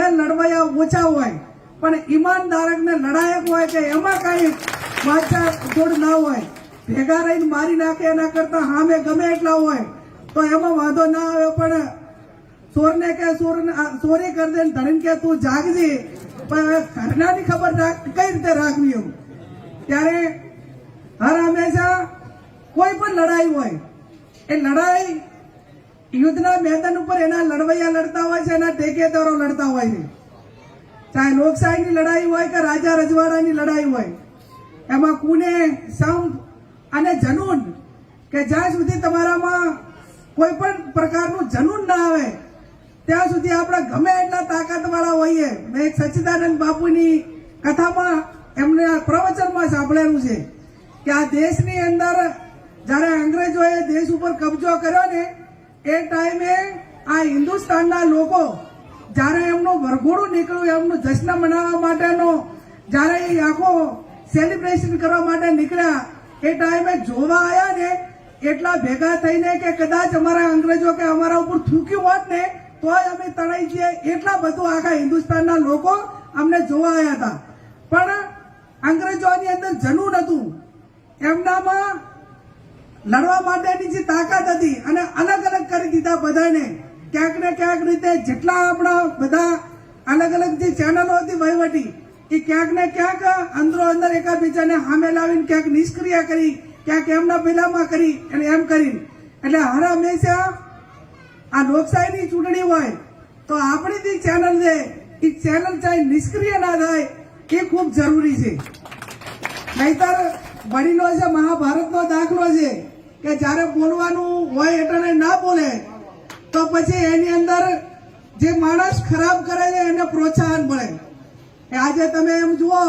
ભલે લડવાયા ઓછા હોય, પણ ઈમાનદારક ને લડાયક હોય કે એમાં કઈ વાંચા જોડ ના હોય. ભેગા રહીને મારી નાખે એના કરતા હામે ગમે એટલા હોય, તો એમાં વાંધો ના આવે, પણ ચોરને કે ચોર ચોરી કરી દે ને ધણીને કે તું જાગજી. પણ હવે ઘરનાની ખબર કઈ રીતે રાખવી એમ? ત્યારે હર હંમેશા કોઈ પણ લડાઈ હોય, એ લડાઈ યુદ્ધના મેદાન ઉપર એના લડવૈયા લડતા હોય છે, એના ટેકેદારો લડતા હોય છે. ચાહે લોકશાહીની લડાઈ હોય કે રાજા રજવાડાની લડાઈ હોય. એમાં કુને સંપ અને જનૂન, કે જ્યાં સુધી તમારામાં કોઈ પણ પ્રકારનું જનૂન ના આવે, ત્યાં સુધી આપણે ગમે એટલા તાકાતવાળા હોઈએ. મેં એક સચ્ચિદાનંદ બાપુની કથામાં એમને પ્રવચનમાં સાંભળેલું છે કે આ દેશની અંદર જ્યારે અંગ્રેજોએ દેશ ઉપર કબજો કર્યો ને એ ટાઈમે આ હિન્દુસ્તાનના લોકો જ્યારે એમનું વરઘોડું નીકળ્યું, એમનું જશ્ન મનાવવા માટેનો, જ્યારે એ આખો સેલિબ્રેશન કરવા માટે નીકળ્યા, એ ટાઈમે જોવા આવ્યા ને, એટલા ભેગા થઈને કે કદાચ અમારા અંગ્રેજો કે અમારા ઉપર થૂક્યું હોત ને, તોય અમે તણાઈ જઈએ. એટલા બધું આખા હિન્દુસ્તાનના લોકો અમને જોવા આવ્યા હતા. પણ અંગ્રેજોની અંદર જનૂન હતું. એમનામાં લડવા માટેની જે તાકાત હતી અને અલગ અલગ કરી દીધા બધાને. ક્યાંક ને ક્યાંક રીતે જેટલા આપણા બધા અલગ અલગ જે ચેનલો હતી વહીવટી, એ ક્યાંક ને ક્યાંક અંદરો અંદર એકાબીજાને સામે લાવીને ક્યાંક નિષ્ક્રિય કરી, ક્યાંક એમના પેલામાં કરી અને એમ કરી. એટલે હર હંમેશા આ લોકશાહીની ચૂંટણી હોય, તો આપણી જે ચેનલ છે, એ ચેનલ ચાહે નિષ્ક્રિય ના થાય, એ ખૂબ જરૂરી છે. નહીતર વડીલો છે, મહાભારતનો દાખલો છે કે જ્યારે બોલવાનું હોય એટલે ના બોલે, તો પછી એની અંદર જે માણસ ખરાબ કરે છે, એને પ્રોત્સાહન મળે. આજે તમે એમ જુઓ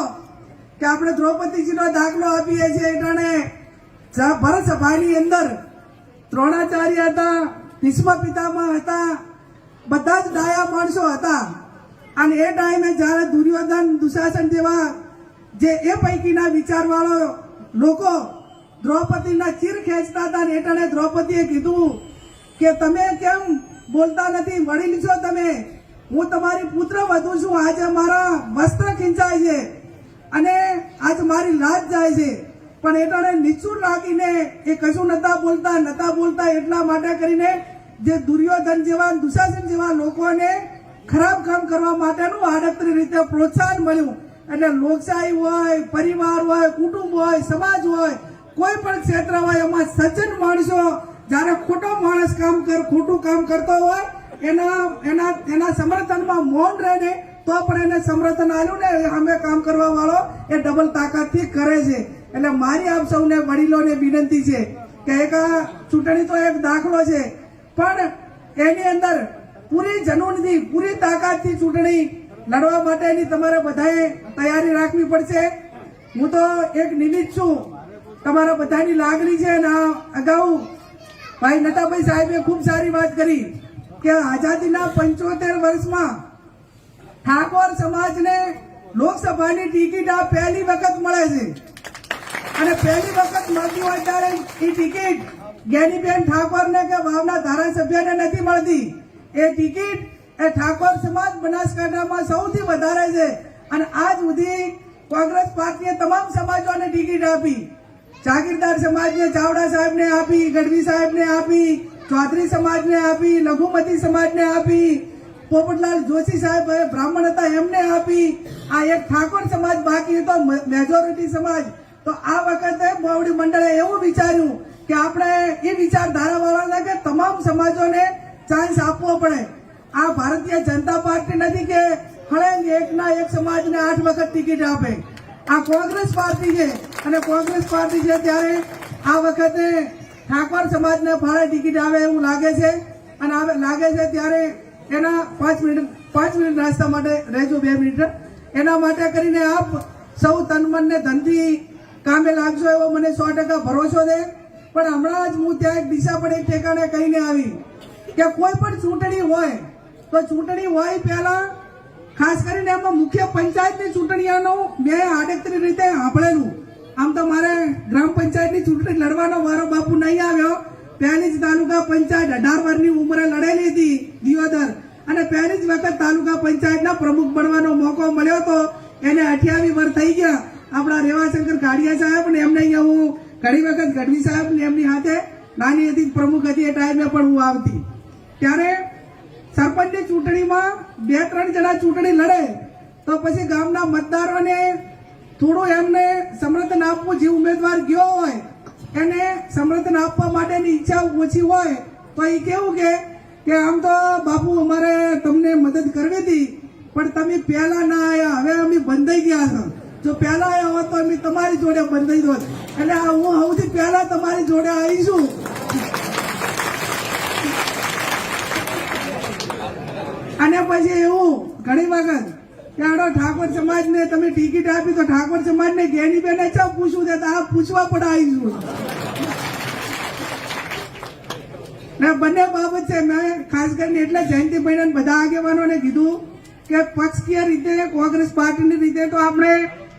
કે આપણે દ્રૌપદીજીનો દાખલો આપીએ છીએ એટલે ભરત અંદર દ્રોણાચાર્ય હતા ભીષ્મ પિતામાં હતા, બધા જ ડાયા માણસો હતા. અને એ ટાઈમે જ્યારે દુર્યોધન દુશાસન જેવા જે એ પૈકીના વિચારવાળો લોકો દ્રૌપદીના ચીર ખેંચતા હતા ને એટલે દ્રૌપદીએ કીધું કે તમે કેમ બોલતા નથી? વડીલ છો તમે. હું તમારી પુત્ર વધુ છું. આજે મારા વસ્ત્ર ખીંચાય છે અને આજ મારી લાજ જાય છે. પણ એટલે નીચું લાગીને એ કશું નતા બોલતા નતા બોલતા એટલા માટે કરીને જે દુર્યોધન જેવા, દુશાસન જેવા લોકોને ખરાબ કામ કરવા માટેનું આડત્રી રીતે પ્રોત્સાહન મળ્યું. એટલે લોકશાહી હોય, પરિવાર હોય, કુટુંબ હોય, સમાજ હોય, કોઈ પણ ક્ષેત્ર હોય, એમાં સજ્જન માણસો જ્યારે ખોટો માણસ કામ કર, ખોટું કામ કરતો હોય, એના એના એના સમર્થનમાં મૌન રહીને તો પણ એને સમર્થન આવ્યું ને અમે કામ કરવા વાળો એ ડબલ તાકાતથી કરે છે. એટલે મારી આપ સૌને વડીલોને વિનંતી છે કે એક આ ચૂંટણી તો એક દાખલો છે, પણ એની અંદર પૂરી જનૂનથી પૂરી તાકાતથી ચૂંટણી લડવા માટેની તમારે બધાએ તૈયારી રાખવી પડશે. હું તો એક નિમિત્ત છું. તમારા બધાની લાગણી છે અને આ અગાઉ ભાઈ નતાભાઈ સાહેબે ખૂબ સારી વાત કરી કે આઝાદીના પંચોતેર વર્ષમાં ઠાકોર સમાજને લોકસભાની ટિકિટ આ પહેલી વખત મળે છે. અને પહેલી વખત મળતી હોય ત્યારે એ ટિકિટ જ્ઞાનીબેન ઠાકોરને કે ભાવના ધારાસભ્યને નથી મળતી. એ ટિકિટ એ ઠાકોર સમાજ બનાસકાંઠામાં સૌથી વધારે છે. અને આજ સુધી કોંગ્રેસ પાર્ટીએ તમામ સમાજોને ટિકિટ આપી. જાગીરદાર સમાજને, ચાવડા સાહેબને આપી, ગઢવી સાહેબને આપી, ચૌધરી સમાજને આપી, લઘુમતી સમાજને આપી, પોપટલાલ જોશી સાહેબ બ્રાહ્મણ હતા એમને આપી. આ એક ઠાકોર સમાજ બાકી હતો મેજોરિટી સમાજ. તો આ વખતે મોવડી મંડળે એવું વિચાર્યું કે આપણે એ વિચારધારાવાળાને કે તમામ સમાજોને ચાન્સ આપવો પડે. આ ભારતીય જનતા પાર્ટી નથી કે હળંગ એકના એક સમાજને આઠ વખત ટિકિટ આપે. આ કોંગ્રેસ પાર્ટી છે અને કોંગ્રેસ પાર્ટી છે ત્યારે આ વખતે ઠાકોર સમાજને ફાળે ટિકિટ આવે એવું લાગે છે. અને આવે લાગે છે ત્યારે એના પાંચ મિનિટ પાંચ મિનિટ નાસ્તા માટે રહેજો બે મિનિટ. એના માટે કરીને આપ સૌ તનમનને ધનથી કામે લાગશો એવો મને સો ટકા ભરોસો છે. પણ હમણાં જ હું ત્યાં એક દિશા પણ એક ઠેકાણે કહીને આવી કે કોઈ પણ ચૂંટણી હોય તો ચૂંટણી હોય પહેલા, ખાસ કરીને એમાં મુખ્ય પંચાયતની ચૂંટણીઓનું મેં આડકતરી રીતે સાંભળેલું. આમ તો મારે ગ્રામ પંચાયતની ચૂંટણી લડવાનો વારો બાપુ નહીં આવ્યો. પહેલી જ તાલુકા પંચાયત અઢાર વર્ષની ઉંમરે લડેલી હતી દિયોદર. અને પહેલી જ વખત તાલુકા પંચાયતના પ્રમુખ બનવાનો મોકો મળ્યો હતો એને અઠ્યાવીસ વર્ષ થઈ ગયા. આપણા રેવાશંકર ગાડિયા સાહેબ ને એમને અહીંયા હું ઘણી વખત ગઢવી સાહેબ ને એમની સાથે નાની હતી, પ્રમુખ હતી એ ટાઈમે પણ હું આવતી. ત્યારે સરપંચની ચૂંટણીમાં બે, ત્રણ જણા ચૂંટણી લડે, તો પછી ગામના મતદારોને થોડું એમને સમર્થન આપવું જે ઉમેદવાર ગયો હોય, એને સમર્થન આપવા માટેની ઈચ્છા ઓછી હોય, તો એ કેવું કે કે આમ તો બાપુ અમારે તમને મદદ કરવી હતી, પણ તમે પહેલા ના આવ્યા હવે અમે બંધાઈ ગયા છો. જો પહેલા આવ્યા હોત તો અમે તમારી જોડે બંધાઈ દોત એટલે હું સૌથી પહેલા તમારી જોડે આવીશું. અને પછી એવું, ઘણી વખત કે આડો ઠાકોર સમાજને તમે ટિકિટ આપી તો ઠાકોર સમાજને ઘેની બેને ચા પૂછવું છે? આ પૂછવા પણ આવીશું. ને બંને બાબત છે, મેં ખાસ કરીને એટલે જયંતિભાઈ ને બધા આગેવાનોને કીધું કે પક્ષકીય રીતે કોંગ્રેસ પાર્ટીની રીતે તો આપણે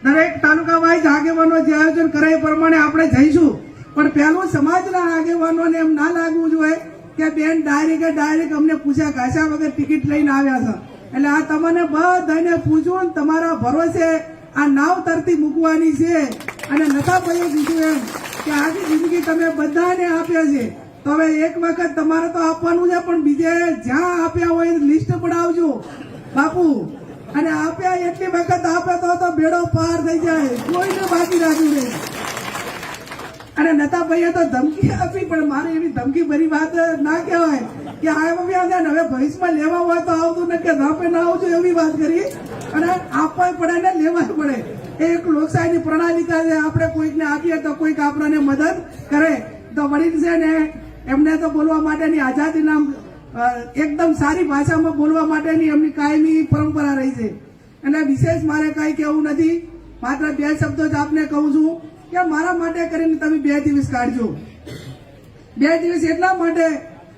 દરેક તાલુકા વાઇઝ આગેવાનો જે આયોજન કરે એ પ્રમાણે આપણે જઈશું. પણ પહેલું સમાજના આગેવાનોને એમ ના લાગવું જોઈએ કે બેન ડાયરેક્ટ ડાયરેક્ટ અમને પૂછ્યા ઘાસા વગર ટિકિટ લઈને આવ્યા છે. એટલે આ તમને બધાને પૂછવું ને તમારા ભરોસે આ નાવ તરતી મૂકવાની છે. અને નતા ભાઈએ કીધું એમ કે આખી જિંદગી તમે બધાને આપ્યા છે. તો હવે એક વખત તમારે તો આપવાનું છે, પણ બીજે જ્યાં આપ્યા હોય લિસ્ટ પડાવજો બાપુ, અને આપ્યા એટલી વખત આપે તો બેડો પાર થઈ જાય. કોઈને બાકી રાખ્યું નહીં. અને નતા ભાઈએ તો ધમકી આપી, પણ મારે એવી ધમકી ભરી વાત ના કહેવાય કે આવ્યા છે ને હવે ભવિષ્યમાં લેવા હોય તો આવતું ને કે ધાપે ના આવજો એવી વાત કરી. અને આપવા પડે ને લેવા પડે. એ એક લોકશાહીની પ્રણાલિકા છે આપણે કોઈકને આપીએ તો કોઈક આપણને મદદ કરે. તો વડીલ છે ને, એમને તો બોલવા માટેની આઝાદી નામ એકદમ સારી ભાષામાં બોલવા માટેની એમની કાયમી પરંપરા રહી છે. અને વિશેષ મારે કઈ કહેવું નથી. માત્ર બે શબ્દો જ આપને કહું છું. કે મારા માટે કરીને તમે બે દિવસ કાઢજો. બે દિવસ એટલા માટે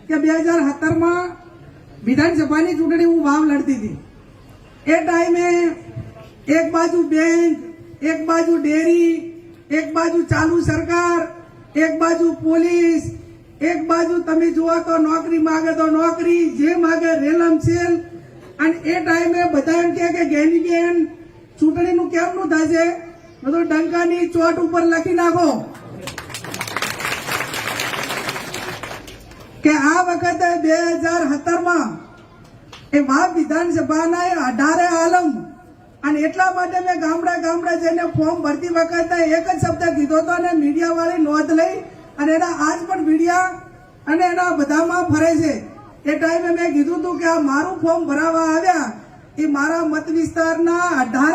કે બે હજાર સત્તરમાં વિધાનસભાની ચૂંટણી હું વાવ લડતી હતી. એ ટાઈમે એક બાજુ બેંક, એક બાજુ ડેરી, એક બાજુ ચાલુ સરકાર, એક બાજુ પોલીસ, એક બાજુ તમે જુઓ તો નોકરી માગે તો નોકરી, જે માગે રેલમ સેલ. અને એ ટાઈમે બધા એમ કે ગેની બેન ચૂંટણીનું કેમનું થશે? બધું ડંકાની ચોટ ઉપર લખી નાખો. કે આ વખતે બે હજાર સત્તરમાં એ વાવ વિધાનસભાના અઢારે આલમ અને એટલા માટે મેં ગામડા ગામડા જઈને ફોર્મ ભરતી વખતે એક જ શબ્દ કીધો હતો અને મીડિયા વાળી નોંધ લઈ અને એના આજ પણ મીડિયા અને એના બધામાં ફરે છે. એ ટાઈમે મેં કીધું હતું કે આ મારું ફોર્મ ભરાવા આવ્યા એ મારા મત વિસ્તારના અઢારે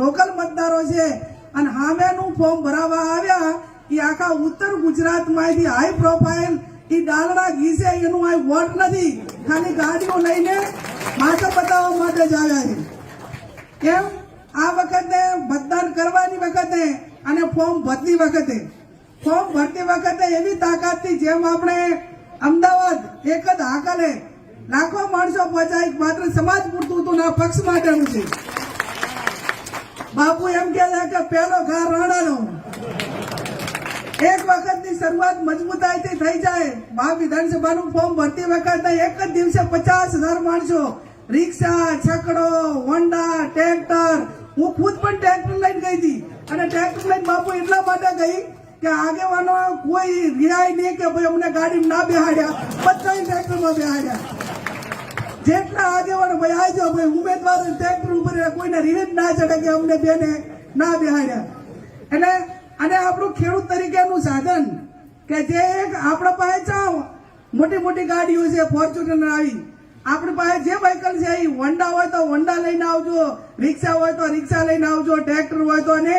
લોકલ મતદારો છે. અને સામેનું ફોર્મ ભરાવા આવ્યા એ આખા ઉત્તર ગુજરાતમાંથી હાઈ પ્રોફાઇલ એ ડાલડા ઘી એનું આ વોટ નથી. ખાલી ગાડીઓ લઈને માથે બતાવવા માટે જ આવ્યા છે. કેમ? આ વખતે મતદાન કરવાની વખતે અને ફોર્મ ભરતી વખતે. ફોર્મ ભરતી વખતે એવી તાકાતથી જેમ આપણે અમદાવાદ એક જ હાકલે લાખો માણસો પહોંચાય માત્ર સમાજ પૂરતું હતું ના પક્ષ માટેનું છે. બાપુ એમ કે કે પેલો ઘા રાણાનો. એક વખતની શરૂઆત મજબૂતાઈથી થઈ જાય. મહા વિધાનસભાનું ફોર્મ ભરતી વખતે એક જ દિવસે પચાસ હજાર માણસો. રિક્ષા, છકડો, હોન્ડા, ટ્રેક્ટર. હું ખુદ પણ ટ્રેક્ટર લઈને ગઈ હતી. અને ટ્રેક્ટર લઈને બાપુ એટલા માટે ગઈ કે આગેવાનો કોઈ રિયાય નહીં કે ભાઈ અમને ગાડી ના બેહાડ્યા. બધા ટ્રેક્ટરમાં બેહાડ્યા. જેટલા આગેવાનો ભાઈ આવજો ભાઈ ઉમેદવાર ટ્રેક્ટર ઉપર કોઈને રિવેટ ના ચડે કે અમને બેને ના બેહાડ્યા. એટલે અને આપણું ખેડૂત તરીકેનું સાધન કે જે એક આપણા પાસે ચાવ, મોટી મોટી ગાડીઓ છે ફોર્ચ્યુનર આવી. આપણી પાસે જે વ્હીકલ છે એ હોન્ડા હોય તો હોન્ડા લઈને આવજો રિક્ષા હોય તો રિક્ષા લઈને આવજો ટ્રેક્ટર હોય તો અને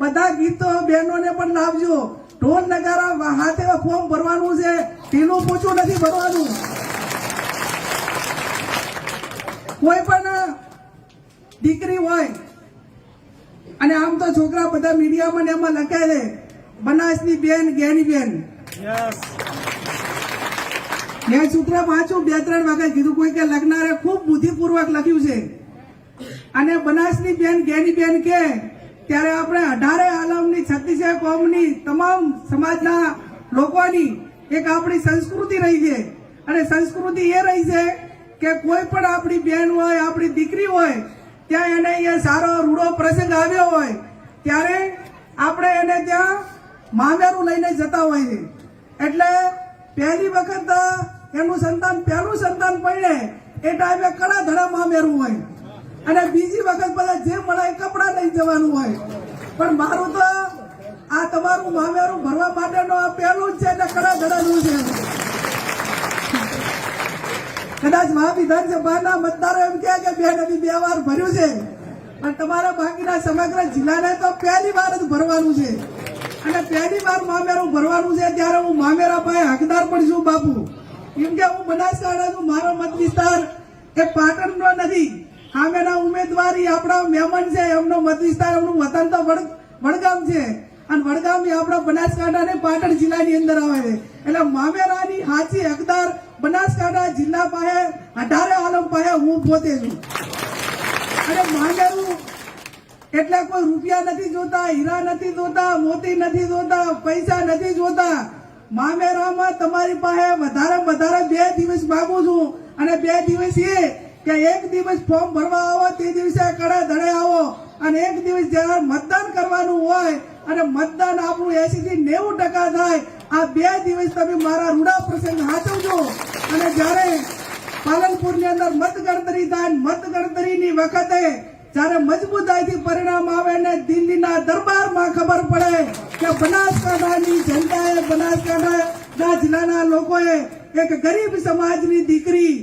બધા ગીતો બહેનોને પણ લાવજો. ઢોલ નગારા હાથે ફોર્મ ભરવાનું છે ઢીલું પૂછું નથી ભરવાનું. કોઈ પણ દીકરી હોય અને આમ તો છોકરા બધા મીડિયામાં ને એમાં લખે છે બનાસની બેન ગેની બેન. મેં સૂત્ર વાંચું બે ત્રણ વખત કીધું કોઈ કે લખનારે ખૂબ બુદ્ધિપૂર્વક લખ્યું છે. અને બનાસની બેન ગેની બેન કે ત્યારે આપણે અઢારે આલમની છત્રીસે કોમની તમામ સમાજના લોકોની એક આપણી સંસ્કૃતિ રહી છે. અને સંસ્કૃતિ એ રહી છે કે કોઈ પણ આપણી બેન હોય, આપણી દીકરી હોય, ત્યાં એને અહીંયા સારો રૂડો પ્રસંગ આવ્યો હોય, ત્યારે આપણે એને ત્યાં મામેરું લઈને જતા હોય છે એટલે પહેલી વખત એનું સંતાન, પહેલું સંતાન પડે એ ટાઈમે કડા ધડા મામેરું હોય. અને બીજી વખત બધા જે મળે કપડાં લઈ જવાનું હોય. પણ મારું તો આ તમારું મામેરું ભરવા માટેનો આ પહેલું જ છે એટલે કડા ધડાનું છે. કદાચ મહા વિધાનસભાના મતદારો એમ કહે કે બે નદી બે વાર ભર્યું છે. પણ તમારા બાકીના સમગ્ર જિલ્લાને તો પહેલી વાર જ ભરવાનું છે. અને પહેલી વાર મામેરું ભરવાનું છે ત્યારે હું મામેરા ભાઈ હકદાર પણ છું, બાપુ. કેમ કે હું બનાસકાંઠા છું મારો મત વિસ્તાર એ પાટણનો નથી. સામેના ઉમેદવારી આપણા મહેમાન છે, એમનો મત વિસ્તાર, એમનું વતન તો વડ- વડગામ છે. અને વડગામ એ આપણા બનાસકાંઠા અને પાટણ જિલ્લાની અંદર આવે છે. એટલે મામેરાની હાચી હકદાર બનાસકાંઠા જિલ્લા પાસે અઢારે આલમ પાસે હું પોતે છું. અને માંગેલું એટલે કોઈ રૂપિયા નથી જોતા, હીરા નથી જોતા, મોતી નથી જોતા, પૈસા નથી જોતા. મામેરામાં તમારી પાસે વધારે વધારે બે દિવસ માંગુ છું. અને બે દિવસ એ કે એક દિવસ ફોર્મ ભરવા આવો, તે દિવસે કડે ધડે આવો. અને એક દિવસ જ્યારે મતદાન કરવાનું હોય, અને મતદાન આપણું એસી થી નેવું ટકા થાય આ બે દિવસ તમે મારા રૂડા પ્રસંગ હાચવજો. અને જ્યારે પાલનપુરની અંદર મતગણતરી થાય મતગણતરીની વખતે જ્યારે મજબૂતાઈથી પરિણામ આવે ને દિલ્હીના દરબારમાં ખબર પડે કે બનાસકાંઠાની જનતાએ બનાસકાંઠાના જિલ્લાના લોકોએ એક ગરીબ સમાજની દીકરી,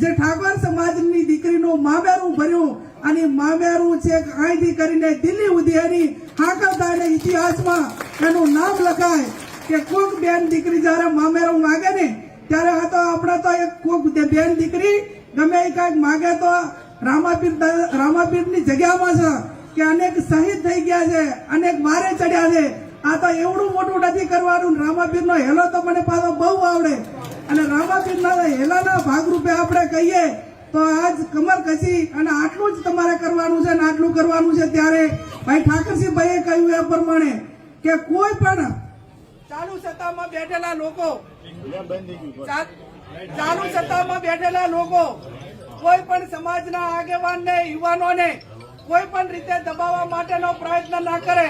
જે ઠાકોર સમાજની દીકરીનું મામેરું ભર્યું અને મામેરું છે અહીંથી કરીને દિલ્હી સુધી એની હાકલ ને ઇતિહાસમાં એનું નામ લખાય. કે કોક બેન દીકરી જ્યારે મામેરો માગે ને, ત્યારે આ તો આપણે તો એક કોક બેન દીકરી, ગમે એ કાંઈક માગે તો રામાપીર રામાપીરની જગ્યામાં છે કે અનેક શહીદ થઈ ગયા છે, અનેક મારે ચડ્યા છે. આ તો એવડું મોટું નથી કરવાનું, રામાપીરનો હેલો તો મને પાછો બહુ આવડે. અને રામાપીરના હેલાના ભાગરૂપે આપણે કહીએ તો આજ કમર કસી અને આટલું જ તમારે કરવાનું છે અને આટલું કરવાનું છે ત્યારે. ભાઈ ઠાકરસિંહભાઈએ કહ્યું એ પ્રમાણે કે કોઈ પણ ચાલુ સત્તામાં બેઠેલા લોકો. ચાલુ સત્તામાં બેઠેલા લોકો કોઈ પણ સમાજના આગેવાનને યુવાનોને કોઈ પણ રીતે દબાવવા માટેનો પ્રયત્ન ના કરે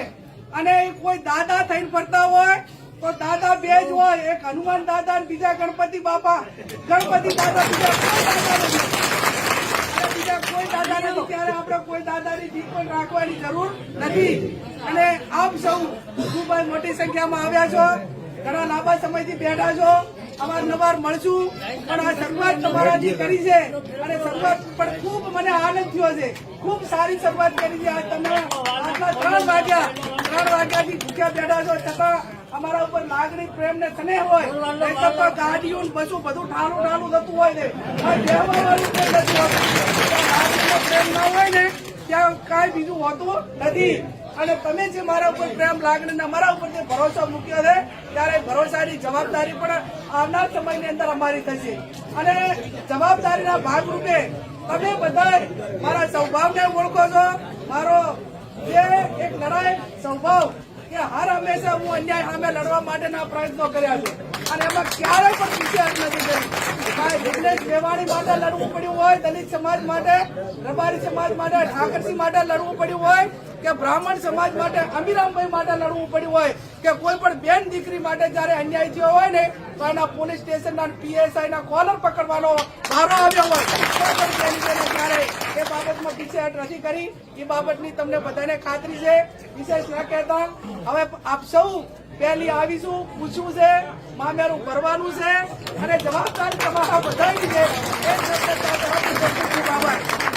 અને કોઈ દાદા થઈને ફરતા હોય તો દાદા બે જ હોય. એક હનુમાન દાદા અને બીજા ગણપતિ બાપા. ગણપતિ દાદા બીજા કોઈ દાદા નથી. અને બીજા કોઈ દાદા નથી ત્યારે આપણે કોઈ દાદાની પણ રાખવાની જરૂર નથી. અને આપ સૌ ખૂબ જ મોટી સંખ્યામાં આવ્યા છો. ઘણા લાંબા સમયથી બેઠા છો. અવારનવાર મળશું. પણ આ શરૂઆત તમારાથી કરી છે. અને શરૂઆત પણ ખૂબ મને આનંદ થયો છે. ખૂબ સારી શરૂઆત કરી છે. આજ તમે આટલા ત્રણ વાગ્યા ત્રણ વાગ્યાથી ભૂખ્યા બેઠા છો. છતાં અમારા ઉપર લાગણી પ્રેમ ને સ્નેહ હોય નહીંતર તો ગાડીઓ ને બસું બધું ઠાલું ઠાલું થતું હોય છે આ કહેવાવાળું નથી હોતું. પ્રેમ ના હોય ને ત્યાં કાંઈ બીજું હોતું નથી. અને તમે જે મારા ઉપર પ્રેમ લાગણી ને અમારા ઉપર જે ભરોસો મૂક્યો છે ત્યારે ભરોસાની જવાબદારી પણ આવનાર સમયની અંદર અમારી થશે. અને જવાબદારીના ભાગરૂપે તમે બધા મારા સ્વભાવને ઓળખો છો. મારો જે એક લડાઈ સ્વભાવ કે હર હંમેશા હું અન્યાય સામે લડવા માટેના પ્રયત્નો કર્યા છે. અને એમાં ક્યારેય પણ પીછેહટ નથી કરી કાંઈ વિઘ્નેશ મેવાણી માટે લડવું પડ્યું હોય, દલિત સમાજ માટે, રબારી સમાજ માટે, ઠાકરસિંહ માટે લડવું પડ્યું હોય કે બ્રાહ્મણ સમાજ માટે, અમીરામભાઈ માટે લડવું પડ્યું હોય, કે કોઈ પણ બેન દીકરી માટે જયારે અન્યાય થયો હોય ને, તો એના પોલીસ સ્ટેશનના પીએસઆઈ ના કોલર પકડવાનો ભારો આવ્યો હોય. તો પણ તેની બેને ક્યારે એ બાબતમાં કરી. એ બાબતની તમને બધાને ખાતરી છે. વિશેષ ન કહેતા. હવે આપ પહેલી આવીશું, પૂછવું છે, મામેરું ભરવાનું છે, અને જવાબદારી તમારા બધાની છે.